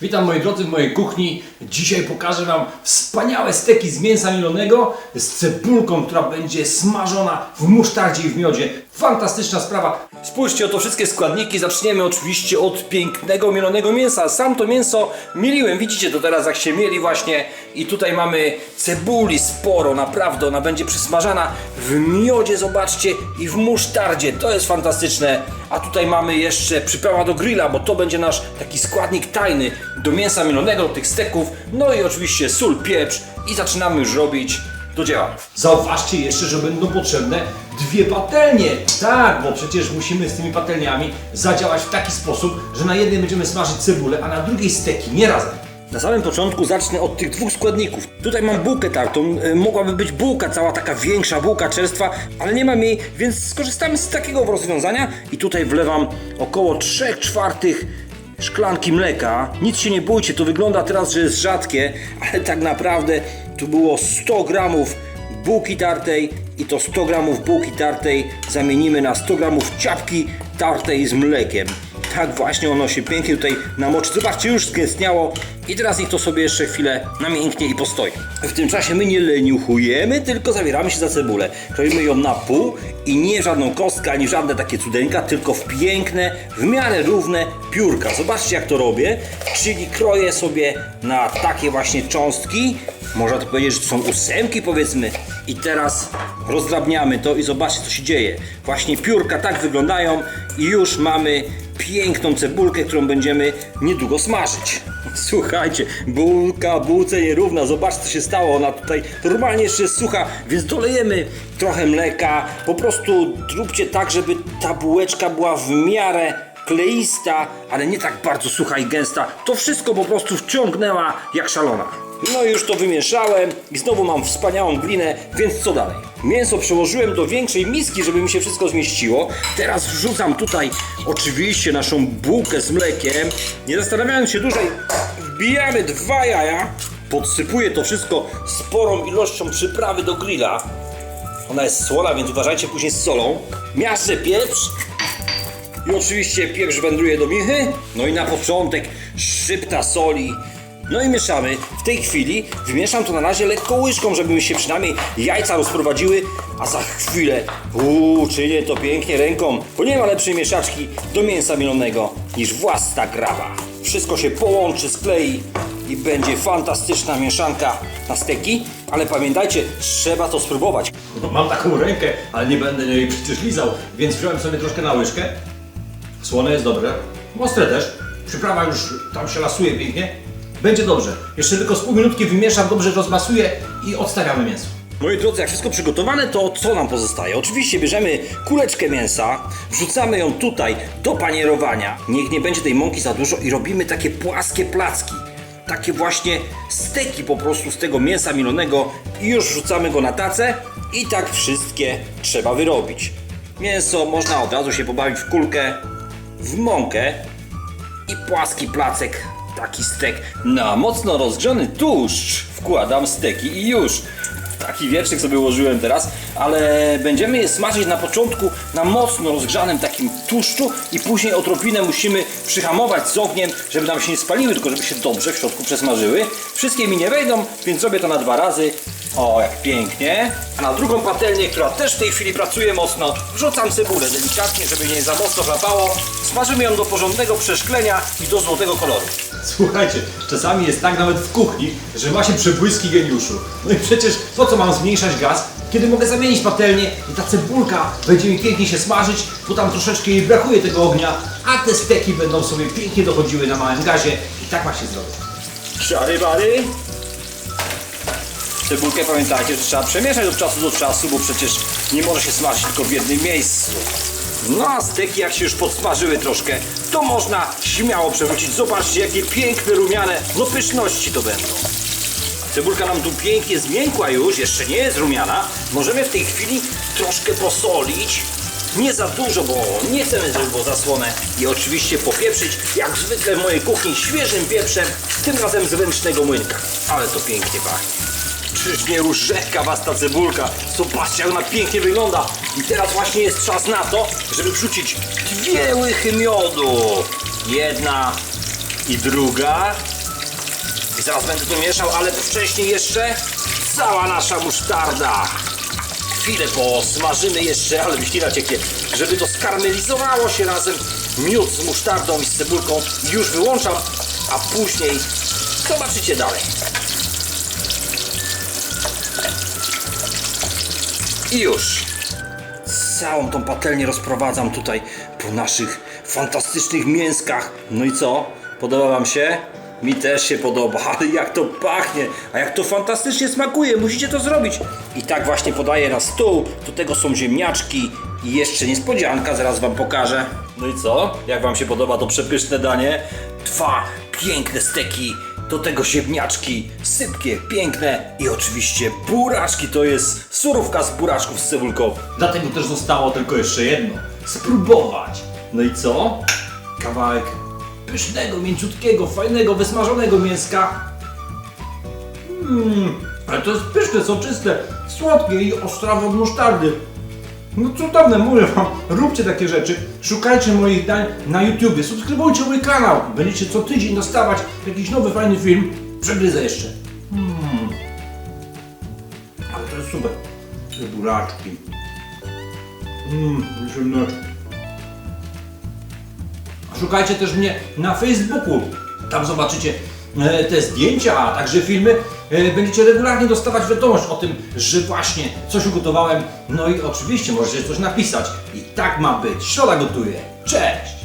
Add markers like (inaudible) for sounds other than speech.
Witam moi drodzy w mojej kuchni. Dzisiaj pokażę Wam wspaniałe steki z mięsa mielonego z cebulką, która będzie smażona w musztardzie i w miodzie. Fantastyczna sprawa. Spójrzcie, oto wszystkie składniki. Zaczniemy oczywiście od pięknego mielonego mięsa. Sam to mięso mieliłem, widzicie to teraz jak się mieli właśnie. I tutaj mamy cebuli sporo, naprawdę ona będzie przysmażana w miodzie, zobaczcie, i w musztardzie. To jest fantastyczne. A tutaj mamy jeszcze przyprawa do grilla, bo to będzie nasz taki składnik tajny do mięsa mielonego, do tych steków. No i oczywiście sól, pieprz i zaczynamy już robić do. Zauważcie jeszcze, że będą potrzebne dwie patelnie. Tak, bo przecież musimy z tymi patelniami zadziałać w taki sposób, że na jednej będziemy smażyć cebulę, a na drugiej steki, nie razem. Na samym początku zacznę od tych dwóch składników. Tutaj mam bułkę tartą, y, mogłaby być bułka cała taka większa, bułka czerstwa, ale nie mam jej, więc skorzystamy z takiego rozwiązania i tutaj wlewam około 3 czwartych szklanki mleka. Nic się nie bójcie, to wygląda teraz, że jest rzadkie, ale tak naprawdę tu było 100 gramów bułki tartej i to 100 gramów bułki tartej zamienimy na 100 gramów ciapki tartej z mlekiem. Tak właśnie ono się pięknie tutaj namoczy. Zobaczcie, już skęstniało. I teraz niech to sobie jeszcze chwilę namięknie i postoi. W tym czasie my nie leniuchujemy, tylko zabieramy się za cebulę. Kroimy ją na pół i nie żadną kostkę, ani żadne takie cudeńka, tylko w piękne, w miarę równe piórka. Zobaczcie jak to robię. Czyli kroję sobie na takie właśnie cząstki. Można to powiedzieć, że to są ósemki powiedzmy. I teraz rozdrabniamy to i zobaczcie co się dzieje. Właśnie piórka tak wyglądają i już mamy piękną cebulkę, którą będziemy niedługo smażyć. (laughs) Słuchajcie, bułka bułce nierówna, zobaczcie co się stało, ona tutaj normalnie jeszcze jest sucha, więc dolejemy trochę mleka, po prostu zróbcie tak, żeby ta bułeczka była w miarę kleista, ale nie tak bardzo sucha i gęsta. To wszystko po prostu wciągnęła jak szalona. No i już to wymieszałem i znowu mam wspaniałą glinę, więc co dalej? Mięso przełożyłem do większej miski, żeby mi się wszystko zmieściło. Teraz wrzucam tutaj oczywiście naszą bułkę z mlekiem. Nie zastanawiając się dłużej, wbijamy dwa jaja. Podsypuję to wszystko sporą ilością przyprawy do grilla. Ona jest słona, więc uważajcie później z solą. Miażdżę pieprz, i oczywiście pieprz wędruje do michy. No i na początek szczypta soli. No i mieszamy. W tej chwili wymieszam to na razie lekko łyżką, żeby mi się przynajmniej jajca rozprowadziły, a za chwilę uuu, czynię to pięknie ręką, bo nie ma lepszej mieszaczki do mięsa mielonego niż własna grawa. Wszystko się połączy, sklei i będzie fantastyczna mieszanka na steki, ale pamiętajcie, trzeba to spróbować. No, mam taką rękę, ale nie będę jej przecież lizał, więc wziąłem sobie troszkę na łyżkę. Słone jest dobre, ostre też. Przyprawa już tam się lasuje pięknie. Będzie dobrze. Jeszcze tylko z pół minutki wymieszam, dobrze rozmasuję i odstawiamy mięso. Moi drodzy, jak wszystko przygotowane, to co nam pozostaje? Oczywiście bierzemy kuleczkę mięsa, wrzucamy ją tutaj do panierowania. Niech nie będzie tej mąki za dużo i robimy takie płaskie placki. Takie właśnie steki po prostu z tego mięsa mielonego i już wrzucamy go na tacę i tak wszystkie trzeba wyrobić. Mięso można od razu się pobawić w kulkę, w mąkę i płaski placek, taki stek na mocno rozgrzany tłuszcz. Wkładam steki i już. Taki wierszyk sobie ułożyłem teraz, ale będziemy je smażyć na początku na mocno rozgrzanym takim tłuszczu i później odrobinę musimy przyhamować z ogniem, żeby nam się nie spaliły, tylko żeby się dobrze w środku przesmażyły. Wszystkie mi nie wejdą, więc zrobię to na dwa razy. O, jak pięknie. A na drugą patelnię, która też w tej chwili pracuje mocno, wrzucam cebulę delikatnie, żeby nie za mocno chlapało. Smażymy ją do porządnego przeszklenia i do złotego koloru. Słuchajcie, czasami jest tak nawet w kuchni, że ma się przebłyski geniuszu. No i przecież po co mam zmniejszać gaz, kiedy mogę zamienić patelnię i ta cebulka będzie mi pięknie się smażyć, bo tam troszeczkę jej brakuje tego ognia, a te steki będą sobie pięknie dochodziły na małym gazie i tak ma się zrobić. Czary bary. Cebulkę pamiętajcie, że trzeba przemieszać od czasu do czasu, bo przecież nie może się smażyć tylko w jednym miejscu. No a steki jak się już podsmażyły troszkę, to można śmiało przewrócić. Zobaczcie jakie piękne, rumiane, no pyszności to będą. Cebulka nam tu pięknie zmiękła już, jeszcze nie jest rumiana. Możemy w tej chwili troszkę posolić. Nie za dużo, bo nie chcemy, żeby było zasłone. I oczywiście popieprzyć, jak zwykle w mojej kuchni, świeżym pieprzem, tym razem z ręcznego młynka. Ale to pięknie pachnie. Czyż nie różewka was ta cebulka? Zobaczcie jak ona pięknie wygląda. I teraz właśnie jest czas na to, żeby wrzucić dwie łychy miodu. Jedna i druga. I zaraz będę to mieszał, ale wcześniej jeszcze cała nasza musztarda. Chwilę posmażymy jeszcze, ale mi ślina cieknie, żeby to skarmelizowało się razem. Miód z musztardą i z cebulką już wyłączam, a później zobaczycie dalej. I już. Całą tą patelnię rozprowadzam tutaj po naszych fantastycznych mięskach. No i co? Podoba Wam się? Mi też się podoba, (laughs) ale jak to pachnie, a jak to fantastycznie smakuje, musicie to zrobić. I tak właśnie podaję na stół, do tego są ziemniaczki i jeszcze niespodzianka, zaraz Wam pokażę. No i co? Jak Wam się podoba to przepyszne danie? Dwa piękne steki, do tego ziemniaczki, sypkie, piękne i oczywiście buraczki, to jest surówka z buraczków z cebulką. Dlatego też zostało tylko jeszcze jedno, spróbować. No i co? Kawałek pysznego, mięciutkiego, fajnego, wysmażonego mięska. Mmm, ale to jest pyszne, soczyste, słodkie i ostrawe od musztardy. No cudowne, mówię wam, róbcie takie rzeczy, szukajcie moich dań na YouTubie, subskrybujcie mój kanał, będziecie co tydzień dostawać jakiś nowy, fajny film, przegryzę jeszcze. Mm. Ale to jest super. Te buraczki. Mmm, ziemniaczki. Szukajcie też mnie na Facebooku. Tam zobaczycie e, te zdjęcia, a także filmy. E, Będziecie regularnie dostawać wiadomość o tym, że właśnie coś ugotowałem. No i oczywiście możecie coś napisać. I tak ma być. Środa gotuje. Cześć!